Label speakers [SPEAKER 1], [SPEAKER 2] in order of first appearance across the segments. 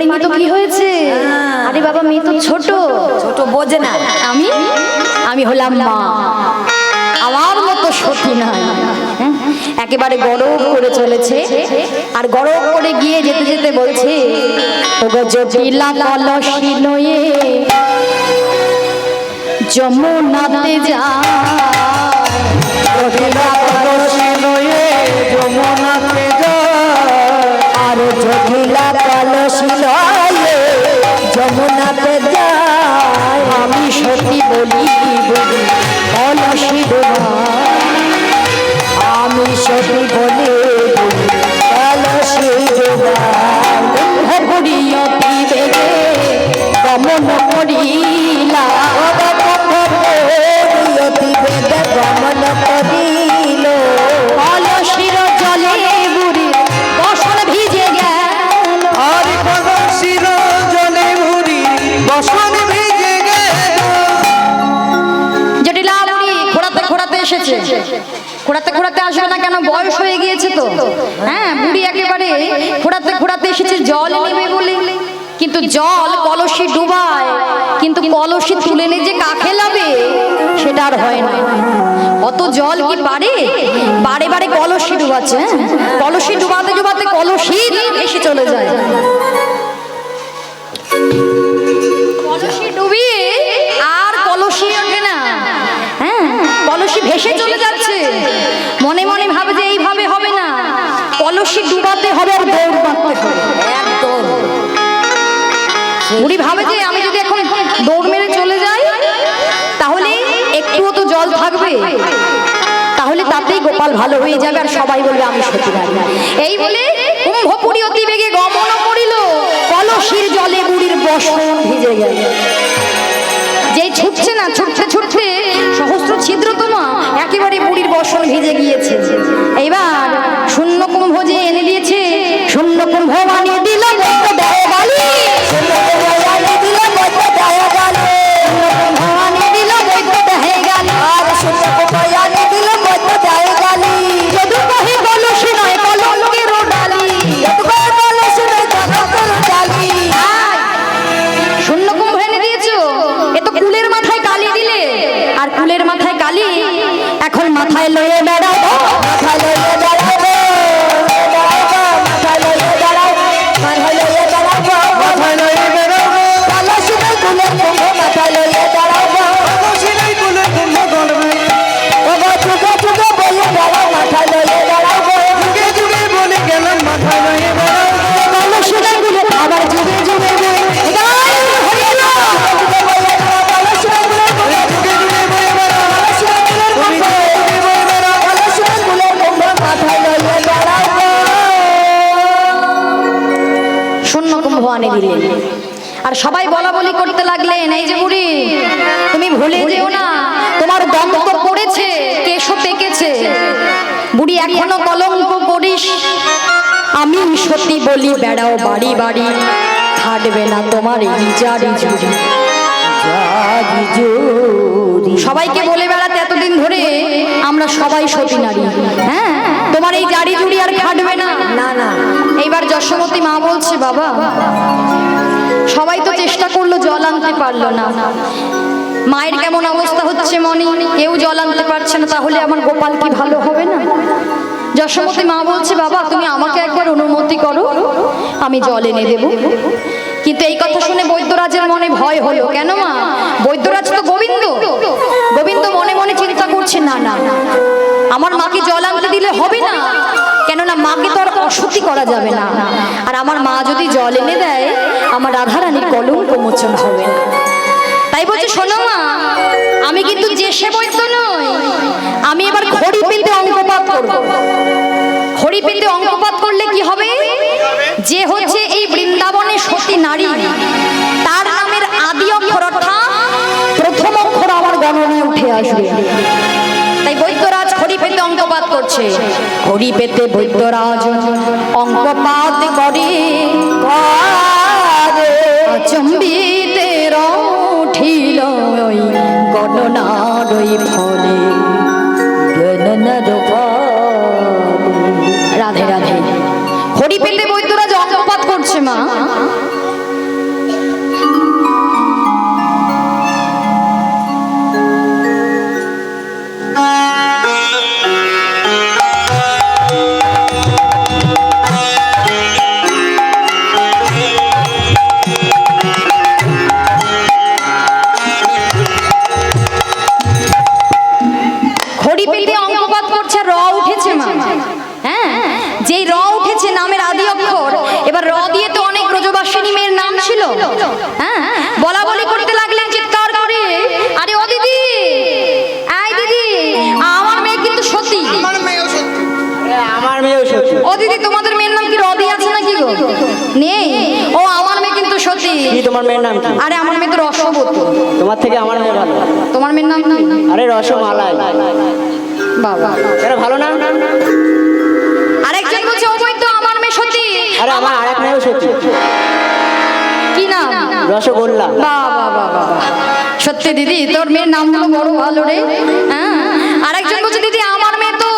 [SPEAKER 1] মেয়ে পারিনি তো কি হয়েছে? আরে বাবা মেয়ে তো ছোট।
[SPEAKER 2] ছোট বোঝে না।
[SPEAKER 1] আমি? আমি হলাম মা। আমার মতো সতী নয় হ্যাঁ? একেবারে গরম করে চলেছে। আর গরম করে গিয়ে যেতে যেতে বলছে ওগো জটিলা কলসি নয়ে যমুনাতে যা। জটিলা কলসি নয়ে যমুনাতে যা আর জটিলা কলসি নয়ে যমুনাতে যায়। আমি সত্যি বলি বলি ডোবায় আমি সত্যি বলি বলি, কলসি ডোবায় কিন্তু জল কলসি ডুবায়, কিন্তু কলসি তুলে নিয়ে যে কাকে লাবে? সেটা আর হয় না। অত জল কি পারে বারে বারে কলসি ডুবাচ্ছে হ্যাঁ? কলসি ডুবাতে ডুবাতে কলসি এসে চলে যায়। কলসি ডুবিয়ে আর কলসি ওঠে না হ্যাঁ? কলসি ভেসে চলে যাচ্ছে। মনে মনে ভাবে যে এইভাবে হবে না। কলসি ডুবাতে হবে আর দৌড় মারতে হবে। বুড়ি ভাবে যে আমি যদি এখন দৌড় মেরে চলে যাই, তাহলে একটুও তো জল থাকবে। তাহলে তাতেই গোপাল ভালো হয়ে যাবে আর সবাই বলবে আমি সত্যি নারী এই বলে কুম্ভপুরী অতি বেগে গমন করিল। কলসির জলে বুড়ির বসন ভিজে গেল। যেই ছুটছে না, ছুটছে ছুটছে, সহস্র ছিদ্র তোমা একেবারে বুড়ির বসন ভিজে গিয়েছে। এইবার শূন্য কুম্ভ যে এনে দিয়েছে, শূন্য কুম্ভ বানিয়ে আর সবাই বলা বলি করতে লাগলেন এই যে বুড়ি তুমি ভুলে যেও না তোমার দম তো পড়েছে কেশো পেকেছে। বুড়ি এখনও কলঙ্ক করিস। আমি সত্যি বলি বেড়াও বাড়ি বাড়ি। খাটবে না তোমার জুড়ি সবাইকে বলে বেড়াতে এতদিন ধরে আমরা সবাই সতী নারী। হ্যাঁ তোমার এই জারি জুড়ি আর খাটবে না।
[SPEAKER 2] না না।
[SPEAKER 1] এইবার যশোমতী মা বলছে, বাবা, সবাই তো চেষ্টা করল জল আনতে পারল না। মায়ের কেমন অবস্থা হচ্ছে মনে কেউ জল আনতে পারছে না, তাহলে আমার গোপাল কি ভালো হবে না? যশোমতী মা বলছে, বাবা, তুমি আমাকে একবার অনুমতি করো, আমি জল এনে দেব। কিন্তু এই কথা শুনে বৈদ্যরাজের মনে ভয় হলো। কেন মা? বৈদ্যরাজ তো গোবিন্দ। গোবিন্দ মনে মনে চিন্তা করছে, না না। আমার মাকে জল আনতে দিলে হবে না। অসতি করা যাবে না। আর আমার মা যদি জল এনে দেয়, আমার রাধারানীর কলঙ্ক মোচন হবে না। তাই বলছে, শোনো মা, আমি কিন্তু যে সে বৈদ্য নই, আমি এবার খড়ি পেতে অঙ্কপাত করব। খড়ি পেতে অঙ্কপাত করলে কি হবে? যে হচ্ছে এই বৃন্দাবনে সতী নারী, তার নামের আদি অক্ষর অর্থাৎ প্রথম অক্ষর আমার গণনায় উঠে আসবে। করছে। হরি পেতে বৈদ্যরাজ অঙ্কপাত করে। চম্বিতে
[SPEAKER 3] তোমার মেয়ের নাম কি?
[SPEAKER 1] আরে আমার মেয়ে তো রসবতী
[SPEAKER 3] তোমার থেকে আমার মেয়ে ভালো।
[SPEAKER 1] তোমার মেয়ের নাম কি?
[SPEAKER 3] আরে রসমালাই।
[SPEAKER 1] বাবা।
[SPEAKER 3] এটা ভালো না?
[SPEAKER 1] আরেকজন বলছে ও বই তো আমার মেয়ে সত্যি
[SPEAKER 3] আরে আমার আরেক মেয়েও সত্যি
[SPEAKER 1] কি নাম?
[SPEAKER 3] রসগোল্লা।
[SPEAKER 1] বাবা বাবা সত্যি দিদি তোর মেয়ের নামগুলো বড় ভালো রে। হ্যাঁ? আরেকজন বলছে দিদি আমার মেয়ে তো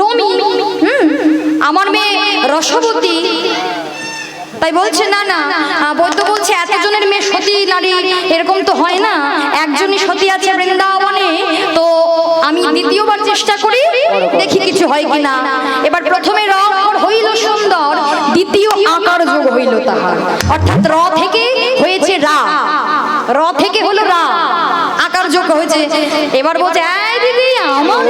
[SPEAKER 1] রমি। হুম? আমার মেয়ে রসবতী। তাই বলছে না না বৈদ্য বলছে এতজনের মেয়ে সতী নারী এরকম তো হয় না। একজনই সতী আছে বৃন্দাবনে তো আমি দ্বিতীয়বার চেষ্টা করি দেখি কিছু হয় কিনা। এবার প্রথমে র হইল সুন্দর দ্বিতীয় আকার যোগ হইল তাহার। অর্থাৎ র থেকে হয়েছে রা। র থেকে হলো রা। আকার যোগ হয়েছে। এবার বলছে এই দিদি আমার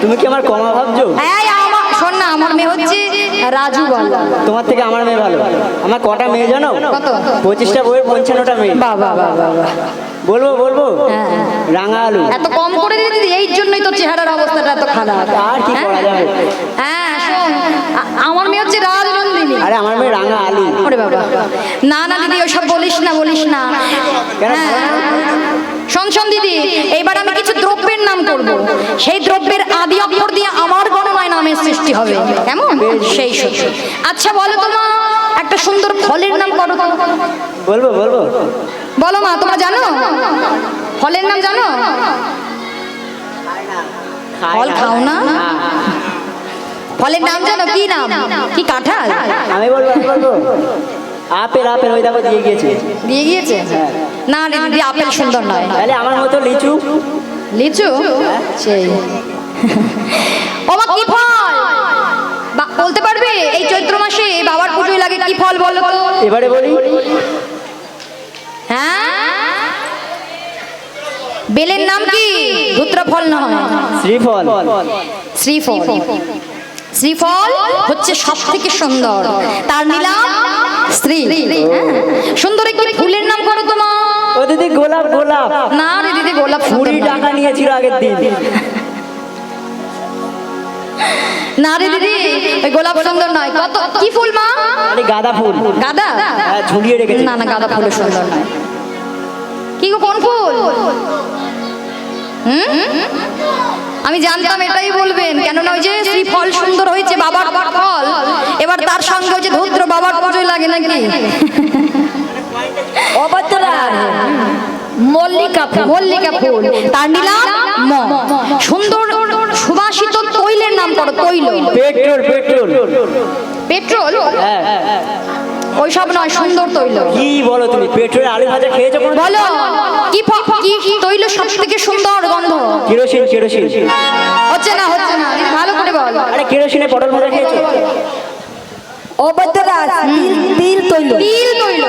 [SPEAKER 3] তুমি কি আমার কমা ভাবছ?
[SPEAKER 1] এই আমার শোন না আমার মেয়ে হচ্ছে রাজু বালা।
[SPEAKER 3] তোমার থেকে আমার মেয়ে ভালো। আমার কটা মেয়ে জানো?
[SPEAKER 1] কত?
[SPEAKER 3] পঁচিশটা বইয়ের পঞ্চান্নটা মেয়ে।
[SPEAKER 1] বাবা বাবা
[SPEAKER 3] বলব বলব?
[SPEAKER 1] হ্যাঁ।
[SPEAKER 3] রাঙা আলু।
[SPEAKER 1] এত কম করে দিদি এই জন্যই তো চেহারার অবস্থাটা এত খারাপ।
[SPEAKER 3] আর কি করা যাবে?
[SPEAKER 1] হ্যাঁ শোন আমার মেয়ে হচ্ছে রাজনন্দিনী।
[SPEAKER 3] আরে আমার মেয়ে রাঙা আলু।
[SPEAKER 1] ওরে বাবা। না না দিদি ওসব বলিস না বলিস না? হ্যাঁ। শোন শোন দিদি এইবার আমি কিছু দ্রব্যের নাম করব। সেই দ্রব্যের আদি অক্ষর দিয়ে আমার গণনায় নামের সৃষ্টি হবে কেমন সেই সত্যি আচ্ছা বলো তো মা একটা সুন্দর ফলের নাম করো
[SPEAKER 3] বলব বলব?
[SPEAKER 1] বলো মা তোমরা জানো? ফলের নাম জানো? ফল খাও না?
[SPEAKER 3] হ্যাঁ।
[SPEAKER 1] ফলের নাম জানো? কি নাম? কি কাঁঠাল?
[SPEAKER 3] আমি বলব বলব। আপেল আপেল ওই দেখো দিয়ে গিয়েছে।
[SPEAKER 1] দিয়ে গিয়েছে? না রে দিদি আপেল সুন্দর নয়।
[SPEAKER 3] তাহলে আমার মতো লিচু?
[SPEAKER 1] লিচু? সেই। ওমা কি ফল? বলতে পারবে এই চৈত্র মাসে বাবার পুজোয় লাগে কি ফল বলো তো?
[SPEAKER 3] এবারে বলি।
[SPEAKER 1] হ্যাঁ? বেলের নাম কি? ধুত্র ফল নয়।
[SPEAKER 3] শ্রীফল।
[SPEAKER 1] শ্রীফল। শ্রীফল হচ্ছে সব থেকে সুন্দর। তার নিলাম স্ত্রী। হ্যাঁ? সুন্দর একটি ফুলের নাম করো তো মা।
[SPEAKER 3] ও দিদি গোলাপ গোলাপ।
[SPEAKER 1] না রে দিদি গোলাপ
[SPEAKER 3] কুড়ি টাকা নিয়েছিল আগের দিন।
[SPEAKER 1] না রে দিদি ওই গোলাপ সুন্দর নয়। কত কি ফুল মা?
[SPEAKER 3] আরে গাঁদা ফুল।
[SPEAKER 1] গাদা?
[SPEAKER 3] হ্যাঁ, ঝুলিয়ে রেখেছে।
[SPEAKER 1] না না গাঁদা ফুল সুন্দর নয়। কি গো কোন ফুল? হুম? আমি জানতাম এটাই বলবেন কেননা ওই যে শ্রী ফল সুন্দর হয়েছে বাবার ফল। এবার তার সঙ্গে ওই যে ধুদ্র বাবার পুজোয় লাগে নাকি?
[SPEAKER 2] মল্লিকা
[SPEAKER 1] মল্লিকা ফুল তার নিলাম ম সুন্দর সুবাসিত তৈলের নাম করো তৈল।
[SPEAKER 3] Petrol petrol.
[SPEAKER 1] পেট্রোল?
[SPEAKER 3] হ্যাঁ।
[SPEAKER 1] ওইসব নয় সুন্দর তৈল।
[SPEAKER 3] কি বলো তুমি? পেট্রোল আলু ভাজা খেয়েছো
[SPEAKER 1] বলো কি কি তৈল সব থেকে সুন্দর গন্ধ?
[SPEAKER 3] Kerosene kerosene.
[SPEAKER 1] হচ্ছে না হচ্ছে না ভালো করে বল।
[SPEAKER 3] আরে কেরোসিনে পটল ভাজা খেয়েছো?
[SPEAKER 2] অভদ্রা তিল তিল। তৈল
[SPEAKER 1] তিল।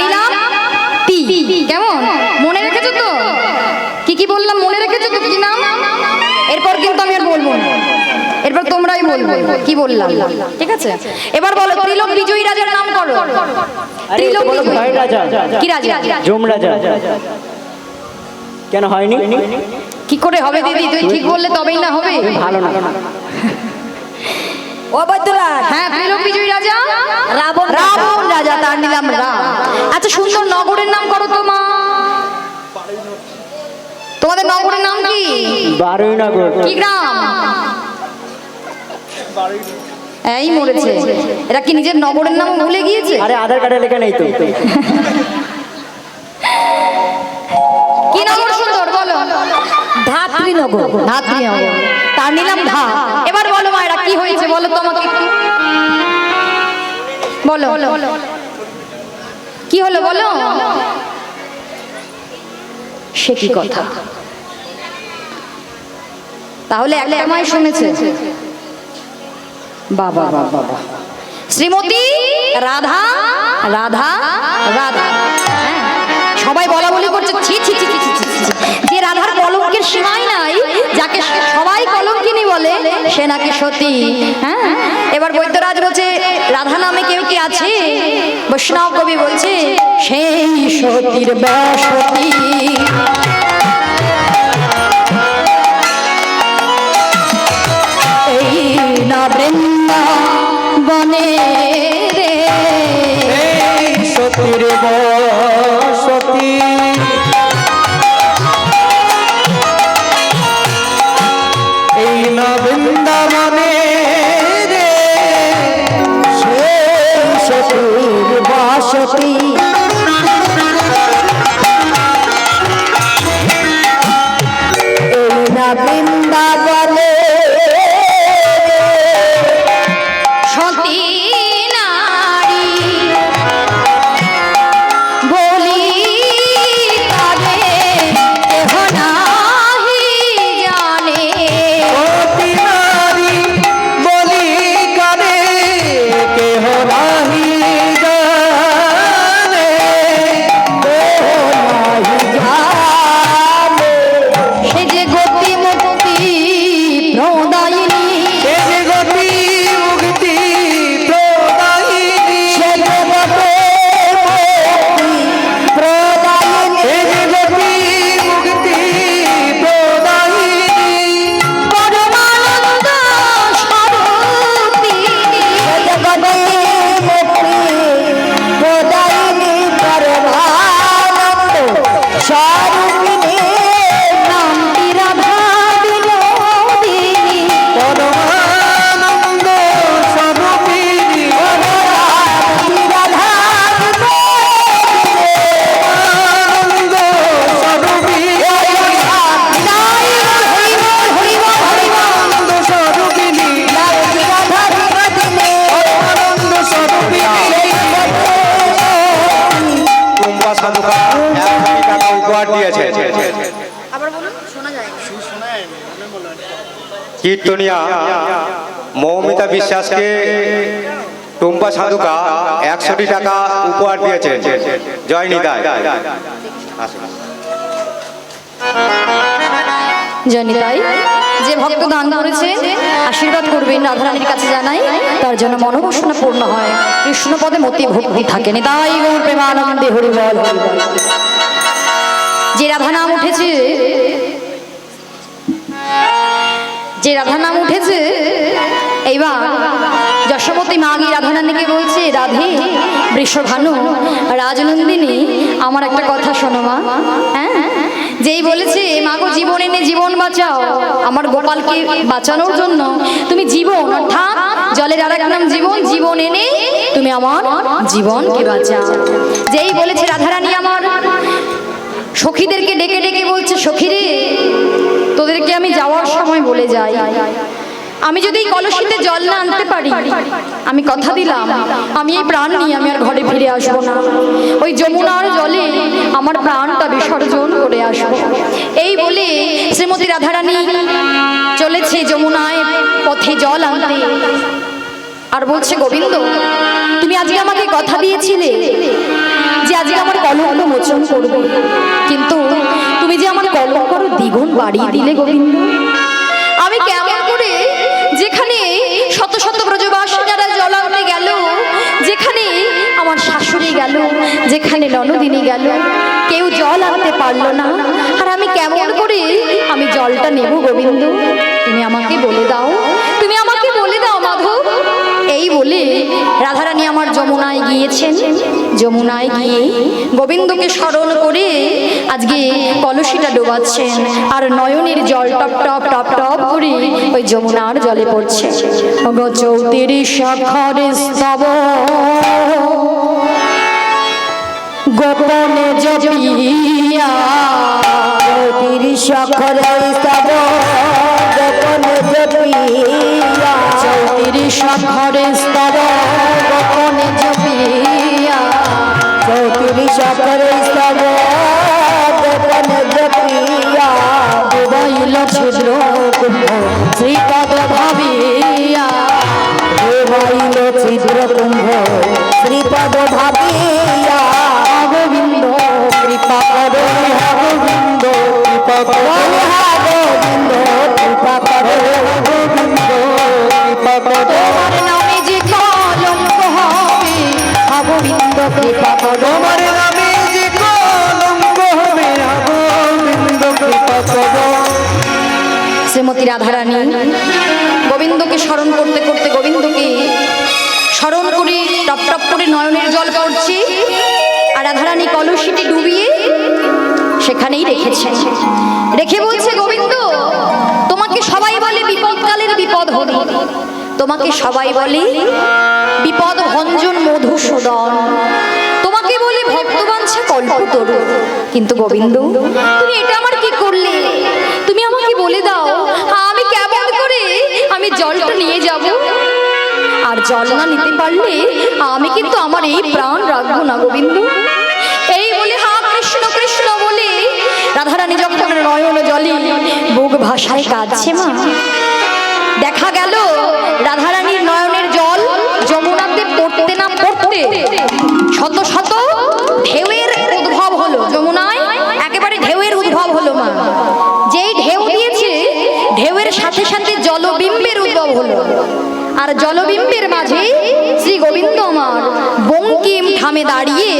[SPEAKER 1] নিলাম তি কেমন? মনে রেখেছো তো? কি কি বললাম? মনে রেখেছো তো কি নাম? এরপর কিন্তু আমি আর বলব না। এরপর তোমরাই বলব কি বললাম। ঠিক আছে? এবার বলো ত্রিলোক বিজয়ী রাজার নাম করো। ত্রিলোক বিজয়ী।
[SPEAKER 3] রাজা।
[SPEAKER 1] কি রাজা?
[SPEAKER 3] জম রাজা কেন হয়নি?
[SPEAKER 1] কি করে হবে দিদি? তুই ঠিক বললে তবেই না হবে।
[SPEAKER 3] ভালো না।
[SPEAKER 2] অভদ্রা
[SPEAKER 1] হ্যাঁ ত্রিলোক বিজয়ী রাজা?
[SPEAKER 2] রাবণ
[SPEAKER 1] রাবণ রাজা তার নিলাম রাম। আচ্ছা সুন্দর নগরের নাম করো তো মা তোমাদের নগরের নাম কি?
[SPEAKER 3] বারোই নগর
[SPEAKER 1] কি গ্রাম? এই মরেছে। এরা কি নিজের নগরের নাম ভুলে গিয়েছে?
[SPEAKER 3] আরে আধার কার্ডে লেখা নেই তো।
[SPEAKER 1] কি নগর সুন্দর বলো।
[SPEAKER 2] ধাত্রীনগর।
[SPEAKER 1] ধাত্রী নগর তার নিলাম ধা এবার বলো কি হয়েছে? বলো তো আমাকে একটু। বলো। কি হলো? বলো। সে কি কথা? তাহলে একটা মাই শুনেছে। বাবা বাবা বাবা। শ্রীমতী রাধা রাধা রাধা হ্যাঁ, সবাই বলা বলি করছে ছি ছি ছি ছি। যে রাধার কলঙ্কের সীমাই নাই যাকে বলে, সে নাকি সতী? হ্যাঁ? এবার বৈদ্যরাজ বলছে, রাধা নামে কেউ কি আছে? বৈষ্ণব কবি বলছে, সেই সতীর ব্যাসতী এই
[SPEAKER 4] বৃন্দা বনে কীর্তনিয়া। মৌমিতা বিশ্বাসকে টুম্পা সাধুকা একশোটি টাকা উপহার দিয়েছে জয় নিদায়
[SPEAKER 1] জনিতাই যে ভক্ত দান করেছে, আশীর্বাদ করবেন রাধারানীর কাছে জানাই। তার জন্য মনোবাসনা পূর্ণ হয়। কৃষ্ণপদে মতি ভক্তি থাকে। নিতাই গৌর প্রেমানন্দে হরি বল। যে রাধা নাম উঠেছে যে রাধা নাম উঠেছে, এইবার যশোমতী মাগি রাধারানীকে বলছে, রাধে, বৃষভানু, রাজনন্দিনী, আমার একটা কথা শোনো মা। হ্যাঁ? যেই বলেছে, মাগো জীবন এনে জীবন বাঁচাও, আমার গোপালকে বাঁচানোর জন্য তুমি জীবন, অর্থাৎ জলের আর নাম জীবন জীবন এনে তুমি আমার জীবনকে বাঁচাও। যেই বলেছে, রাধারানী আমার সখীদেরকে ডেকে ডেকে বলছে সখীরে তোদেরকে আমি যাওয়ার সময় বলে যাই। আমি যদি এই কলসিতে জল না আনতে পারি, আমি কথা দিলাম, আমি এই প্রাণ নিয়ে আমি আর ঘরে ফিরে আসব না। ওই যমুনার জলে আমার প্রাণটা বিসর্জন করে আসব। এই বলে শ্রীমতী রাধারানী চলেছে যমুনায় পথে জল আনতে। আর বলছে, গোবিন্দ, তুমি আজকে আমাকে কথা দিয়েছিলে? আজকে আমার কলঙ্ক মোচন করবে। কিন্তু তুমি যে আমার কলঙ্ক আরও দ্বিগুণ বাড়িয়ে দিলে, গোবিন্দ। আমি কেমন করে যেখানে শত শত ব্রজবাসীরা জলান্তে গেল, যেখানে আমার শাশুড়ি গেল, যেখানে ননদিনী গেল, কেউ জল আনতে পারল না। আর আমি কেমন করে আমি জলটা নেব, গোবিন্দ? তুমি আমাকে বলে দাও। এই বলে রাধারানী আমার যমুনায় গিয়েছেন। যমুনায় গিয়ে গোবিন্দকে স্মরণ করে আজকে কলসিটা ডোবাচ্ছেন আর নয়নের জল টপ টপ টপ টপ করে ওই যমুনার জলে পড়ছে। চৌত্রিশ গোপনে জপিয়া
[SPEAKER 2] তিরিশ গোপনে জপিয়া
[SPEAKER 1] চৌত্রিশ অক্ষরে স্তব গোপনে জপিয়া
[SPEAKER 2] চৌত্রিশ অক্ষরে স্তব গোপনে জপিয়া
[SPEAKER 1] ডুবাইল ছিদ্র শ্রীমতী রাধারানী, গোবিন্দকে স্মরণ করতে করতে গোবিন্দকে স্মরণ করে টপ টপ করে নয়নের জল পড়ছে আর রাধারানী কলসিটি ডুবিয়ে সেখানেই রেখেছে। রেখে বলছে, গোবিন্দ, তোমাকে সবাই বলে বিপদকালের বিপদ ধরি তোমাকে সবাই বলে বিপদ ভঞ্জন মধুসূদন তোমাকে বলে ভক্তবাঞ্ছা কল্পতরু কিন্তু গোবিন্দ তুমি এটা আমার কি করলে? তুমি আমাকে বলে দাও আমি কেমন করে আমি জলটা নিয়ে যাব? আর জল না নিতে পারলে আমি কিন্তু আমার এই প্রাণ রাখব না গোবিন্দ। এই বলে হা কৃষ্ণ কৃষ্ণ বলে রাধারানী যখন নয়ন জলে বুক ভাষায় কাঁদছে মা। দেখা গেল রাধারানীর নয়নের জল যমুনাতে পড়তে না পড়তে শত শত ঢেউয়ের উদ্ভব হলো। যমুনায় একেবারে ঢেউয়ের উদ্ভব হলো মা। যেই ঢেউ দিয়েছে, ঢেউয়ের সাথে সাথে জলবিম্বের উদ্ভব হলো। আর জলবিম্বের মাঝে শ্রী গোবিন্দ আমার বঙ্কিম ঠামে দাঁড়িয়ে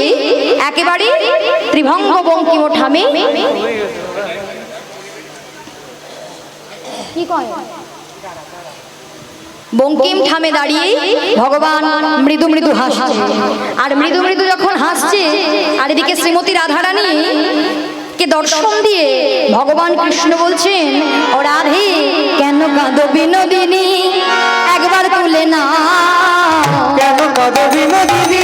[SPEAKER 1] একেবারে ত্রিভঙ্গ বঙ্কিম ঠামে কি কয়? বঙ্কিম ঠামে দাঁড়িয়ে ভগবান মৃদু মৃদু হাসছে। আর মৃদু মৃদু যখন হাসছে আর এদিকে শ্রীমতী রাধারানী কে দর্শন দিয়ে ভগবান কৃষ্ণ বলছেন ও রাধে কেন কাঁদো বিনোদিনী? একবার তুলে না
[SPEAKER 5] কেন কাঁদ বিনোদিনী?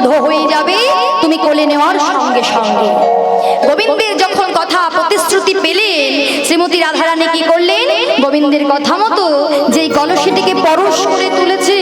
[SPEAKER 1] সব হয়ে যাবে, তুমি কোলে নেওয়ার সঙ্গে সঙ্গে। গোবিন্দের যখন কথা প্রতিশ্রুতি পেলেন, শ্রীমতী রাধারানী কি করলেন? গোবিন্দের কথা মতো যেই কলসিটিকে পরশ করে তুলেছে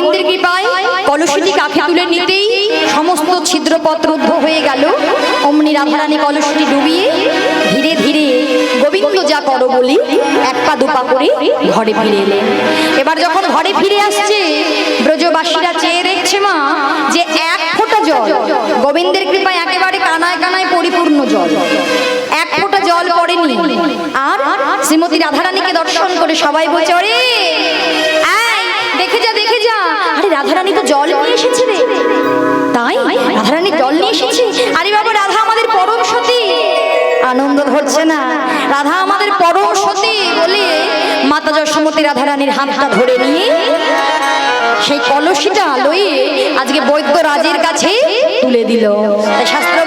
[SPEAKER 1] গোবিন্দের কৃপায় কলসিটি কাকে তুলে নিতেই সমস্ত ছিদ্রপথ রুদ্ধ হয়ে গেল। অমনি রাধারানী কলসিটি ডুবিয়ে ধীরে ধীরে গোবিন্দ যা করো বলি, এক পা দুপা করে ঘরে ফিরে এলেন। এবার যখন ঘরে ফিরে আসছে, ব্রজবাসীরা চেয়ে দেখছে মা, যে এক ফোঁটা জল, গোবিন্দের কৃপায় একেবারে কানায় কানায় পরিপূর্ণ জল। এক ফোঁটা জল পড়েনি। আর শ্রীমতী রাধারানীকে দর্শন করে সবাই বলছে রাধারানী তো জল নিয়ে এসেছে রে। তাই? রাধারানী জল নিয়ে এসেছে? আরে বাবা, রাধা আমাদের পরম সতী। আনন্দ ধরছে না। রাধা আমাদের পরম সতী বলে মাতা যশোমতী রাধারানীর হাতটা ধরে নিয়ে সেই কলসিটা লয়ে আজকে বৈদ্য রাজের কাছে তুলে দিল। শাস্ত্র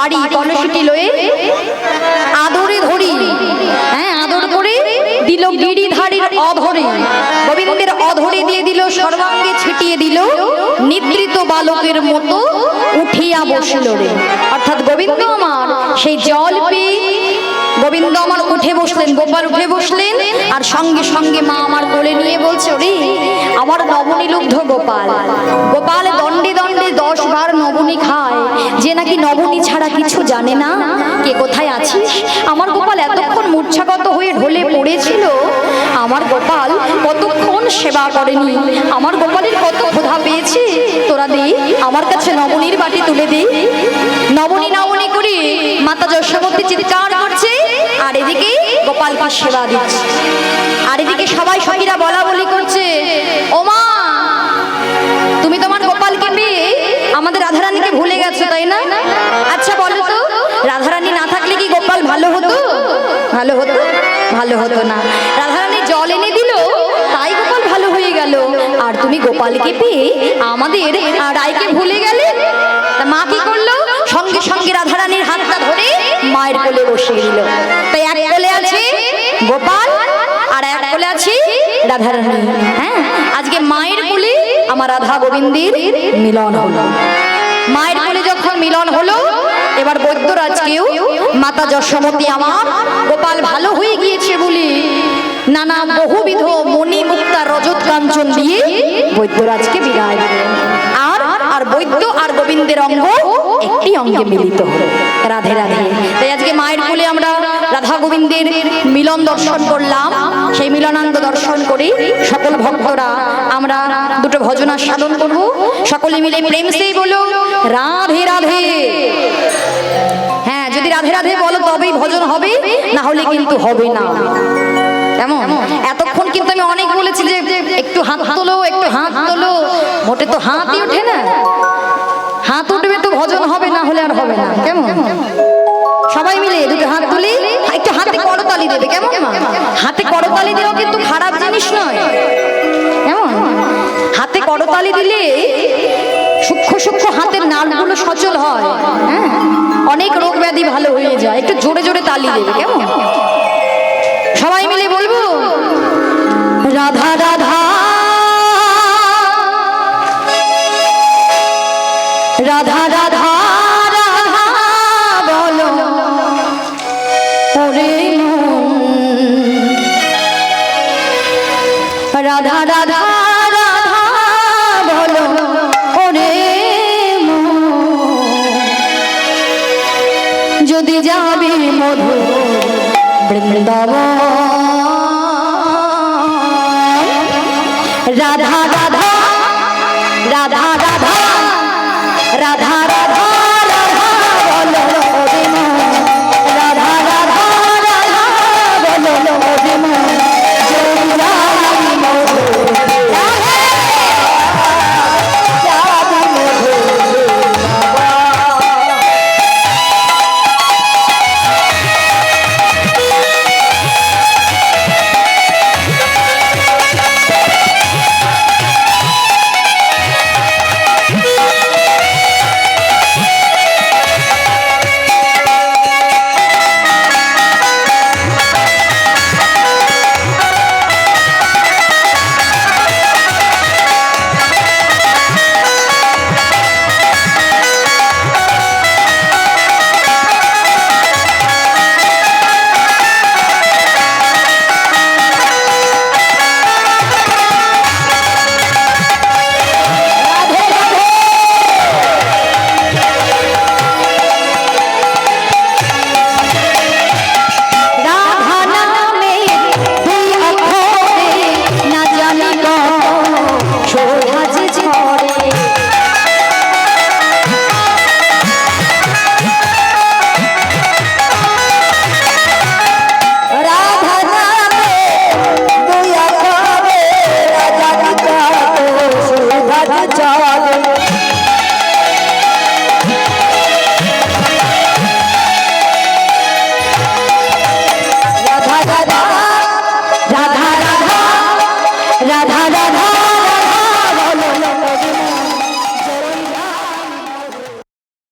[SPEAKER 1] বাড়ি কলসিটি লয়ে আদরে ধরি। হ্যাঁ আদর করে দিল গিরিধারীর অধরে। গোবিন্দের অধরে দিয়ে দিল, সর্বাঙ্গে ছিটিয়ে দিল, নিদ্রিত বালকের মতো উঠিয়া বসিল রে। অর্থাৎ গোবিন্দ আমার সেই জল পেয়ে গোবিন্দ আমার উঠে বসলেন, গোপাল উঠে বসলেন, আর সঙ্গে সঙ্গে মা আমার কোলে নিয়ে বলছে রে আমার নবনীলুব্ধ গোপাল। গোপাল দণ্ডে দণ্ডে দশ বার নবনী খায়। যে নাকি নবনী ছাড়া কিছু জানে না। কে কোথায় আছিস? আমার গোপাল এতক্ষণ মূর্ছাগত হয়ে ঢলে পড়েছিল। আমার গোপাল কতক্ষণ সেবা করেনি। আমার গোপালের কত ক্ষোধা পেয়েছে। তোরা দে, আমার কাছে নবনীর বাটি তুলে দে। নবনী নবনী করে, মাতা যশোমতী চিৎকার করছে। আর এদিকে গোপালকে সেবা দিচ্ছে। আর এদিকে সবাই সখীরা বলা বলি করছে। ও আমাদের রাধারানীকে ভুলে গেছো, তাই না? আচ্ছা বলো তো, রাধারানী না থাকলে কি গোপাল ভালো হতো? ভালো হতো ভালো হতো না। রাধারানী জল এনে দিল, তাই গোপাল ভালো হয়ে গেল। আর তুমি গোপালকে পেয়ে আমাদের রায়কে ভুলে গেলে? মা কি করল? সঙ্গে সঙ্গে রাধারানীর হাতটা ধরে মায়ের কোলে বসিয়ে দিল। তাই এক কোলে আছে গোপাল আর এক কোলে আছে রাধারানী। হ্যাঁ? আজকে মায়ের আমার রাধা গোবিন্দের মিলন হলো। মায়ের কোলে যখন মিলন হলো, এবার বৈদ্যরাজকেও মাতা যশোমতী আমার গোপাল ভালো হয়ে গিয়েছে বলে নানা বহুবিধ মণি মুক্তা রজত কাঞ্চন দিয়ে বৈদ্যরাজকে বিদায় দিলেন। আর আর বৈদ্য আর গোবিন্দের অঙ্গ একটি অঙ্গে মিলিত হলো। রাধে রাধে। তাই আজকে মায়ের কোলে আমরা রাধা গোবিন্দের মিলন দর্শন করলাম। সেই মিলনানন্দ দর্শন করে সকল ভক্তরা আমরা দুটো ভজনা সাধন করব। সকলে মিলে প্রেম সেই বলো, রাধে রাধে। হ্যাঁ যদি রাধে রাধে বলো তবেই ভজন হবে, না হলে কিন্তু হবে না। কেমন? এতক্ষণ কিন্তু আমি অনেক বলেছি যে একটু হাত তোলো, একটু হাত তোলো। মোটে তো হাতই ওঠে না। হাত উঠবে তো ভজন হবে, না হলে আর হবে না। কেমন? সবাই মিলে দুটো হাত তুলি, একটু হাতে করতালি দেবে, কেমন হাতে করতালি দেওয়া কিন্তু খারাপ জিনিস নয়। কেমন? হাতে করতালি দিলে সূক্ষ্ম সূক্ষ্ম হাতের নাড়গুলো সচল হয় হ্যাঁ? অনেক রোগ ব্যাধি ভালো হয়ে যায়, একটু জোরে জোরে তালি দেবে, কেমন? সবাই মিলে বলব রাধা। রাধা রাধা।